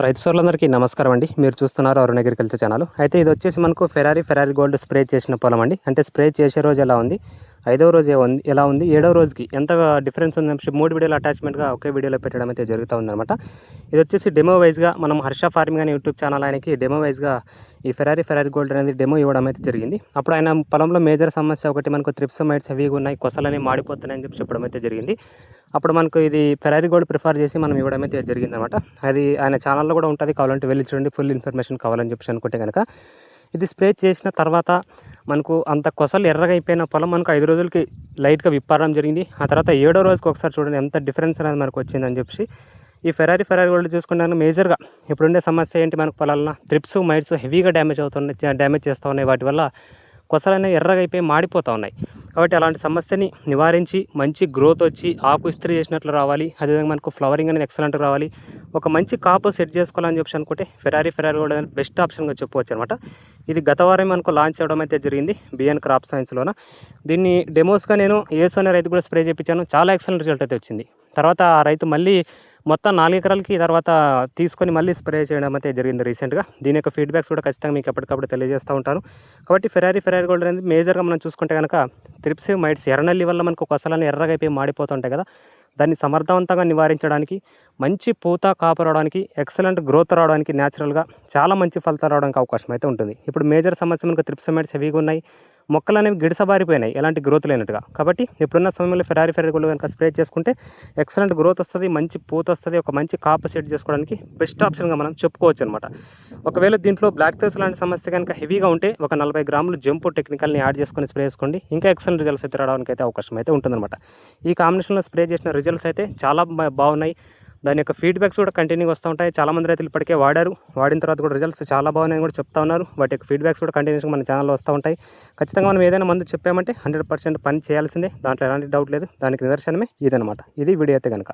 రైతు సోర్లందరికీ నమస్కారం అండి. మీరు చూస్తున్నారు అరుణ్ అగ్రికల్చర్ ఛానల్. అయితే ఇది వచ్చేసి మనకు ఫెరారీ ఫెరారీ గోల్డ్ స్ప్రే చేసిన పొలం అండి. అంటే స్ప్రే చేసే రోజు ఎలా ఉంది? ఐదవ రోజు ఉంది? ఎలా ఉంది? ఏడవ రోజుకి ఎంత డిఫరెన్స్ ఉందని మూడు వీడియోలు అటాచ్మెంట్గా ఒకే వీడియోలో పెట్టడం అయితే జరుగుతూ ఉందన్నమాట. ఇది వచ్చేసి డెమో వైజ్గా మనం హర్ష ఫార్మింగ్ అనే యూట్యూబ్ ఛానల్ ఆయనకి డెమో వైజ్గా ఈ ఫెరారీ ఫెరారీ గోల్డ్ అనేది డెమో ఇవ్వడం అయితే జరిగింది. అప్పుడు ఆయన పొలంలో మేజర్ సమస్య ఒకటి మనకు త్రిప్సమైట్స్ హెవీగా ఉన్నాయి కొసలని మాడిపోతున్నాయని చెప్పి చెప్పడం అయితే జరిగింది. అప్పుడు మనకు ఇది ఫెరారీ గోల్డ్ ప్రిఫర్ చేసి మనం ఇవ్వడం అయితే జరిగిందనమాట. అది ఆయన ఛానల్లో కూడా ఉంటుంది కావాలంటే వెళ్ళి చూడండి ఫుల్ ఇన్ఫర్మేషన్ కావాలని చెప్పి అనుకుంటే కనుక ఇది స్ప్రే చేసిన తర్వాత మనకు అంత కొసలు ఎర్రగా అయిపోయిన పొలం మనకు ఐదు రోజులకి లైట్గా విప్పారడం జరిగింది. ఆ తర్వాత ఏడో రోజుకి ఒకసారి చూడండి ఎంత డిఫరెన్స్ అనేది మనకు వచ్చిందని చెప్పి ఈ ఫెరారీ ఫెరారీ గోల్డ్ చూసుకుంటాను మేజర్గా ఇప్పుడుండే సమస్య ఏంటి మనకు పొలాలన త్రిప్స్ మైట్స్ హెవీగా డ్యామేజ్ అవుతున్నాయి డ్యామేజ్ చేస్తూ ఉన్నాయి. వాటి వల్ల కొసలు అనేవి ఎర్రగా అయిపోయి మాడిపోతూ ఉన్నాయి. కాబట్టి అలాంటి సమస్యని నివారించి మంచి గ్రోత్ వచ్చి ఆకు ఇస్త్రీ చేసినట్లు రావాలి. అదేవిధంగా మనకు ఫ్లవరింగ్ అనేది ఎక్సలెంట్ రావాలి. ఒక మంచి కాపు సెట్ చేసుకోవాలని చెప్పి అనుకుంటే ఫెరారీ ఫెరారీ కూడా బెస్ట్ ఆప్షన్గా చెప్పవచ్చు అనమాట ఇది గత వారం మనకు లాంచ్ అవ్వడం అయితే జరిగింది బిఎన్ క్రాప్ సైన్స్లోన దీన్ని డెమోస్గా నేను ఏసో అనే రైతు కూడా స్ప్రే చేయించాను. చాలా ఎక్సలెంట్ రిజల్ట్ అయితే వచ్చింది. తర్వాత ఆ రైతు మళ్ళీ మొత్తం నాలుగు ఎకరాలకి తర్వాత తీసుకొని మళ్ళీ స్ప్రే చేయడం అయితే జరిగింది రీసెంట్గా. దీని యొక్క ఫీడ్బ్యాక్స్ కూడా ఖచ్చితంగా మీకు ఎప్పటికప్పుడు తెలియజేస్తూ ఉంటాను. కాబట్టి ఫెరారీ ఫెరారీ గోల్డ్ అనేది మేజర్గా మనం చూసుకుంటే కనుక త్రిప్స్ మైట్స్ ఎర్రనల్లి వల్ల మనకు కొసలని ఎర్రగా అయిపోయి మాడిపోతుంటాయి కదా. దాన్ని సమర్థవంతంగా నివారించడానికి మంచి పూత కాపు రావడానికి ఎక్సలెంట్ గ్రోత్ రావడానికి న్యాచురల్గా చాలా మంచి ఫలితాలు రావడానికి అవకాశం అయితే ఉంటుంది. ఇప్పుడు మేజర్ సమస్య మనకు త్రిప్సమైడ్స్ హెవీగా ఉన్నాయి. మొక్కలు అనేవి గిడసబారిపోయినాయి ఎలాంటి గ్రోత్ లేనట్టుగా. కాబట్టి ఇప్పుడున్న సమయంలో ఫెరారీ ఫెరారీ గోల్డ్ కనుక స్ప్రే చేసుకుంటే ఎక్సలెంట్ గ్రోత్ వస్తుంది మంచి పూత వస్తుంది ఒక మంచి కాపు సెట్ చేసుకోవడానికి బెస్ట్ ఆప్షన్గా మనం చెప్పుకోవచ్చు అనమాట ఒకవేళ దీంట్లో బ్లాక్ థర్స్ లాంటి సమస్య కనుక హెవీగా ఉంటే ఒక నలభై గ్రాములు జంపు టెక్నికల్ని యాడ్ చేసుకొని స్ప్రే చేసుకోండి. ఇంకా ఎక్సలెంట్ రిజల్ట్స్ అయితే రావడానికి అయితే అవకాశం అయితే ఉంటుందన్నమాట. ఈ కాంబినేషన్లో స్ప్రే చేసిన రిజల్ట్స్ అయితే చాలా బాగున్నాయి. దాని యొక్క ఫీడ్బ్యాక్స్ కూడా కంటిన్యూ వస్తూ ఉంటాయి. చాలామంది రైతులు ఇప్పటికే వాడారు. వాడిన తర్వాత కూడా రిజల్ట్స్ చాలా బాగున్నాయని కూడా చెప్తా ఉన్నారు. వాటి యొక్క ఫీడ్బ్యాక్స్ కూడా కంటిన్యూస్గా మన ఛానల్లో వస్తూ ఉంటాయి. ఖచ్చితంగా మనం ఏదైనా మందు చెప్పామంటే హండ్రెడ్ పర్సెంట్ పని చేయాల్సిందే. దాంట్లో ఎలాంటి డౌట్ లేదు. దానికి నిదర్శనమే ఇదనమాట ఇది వీడియో అయితే కనుక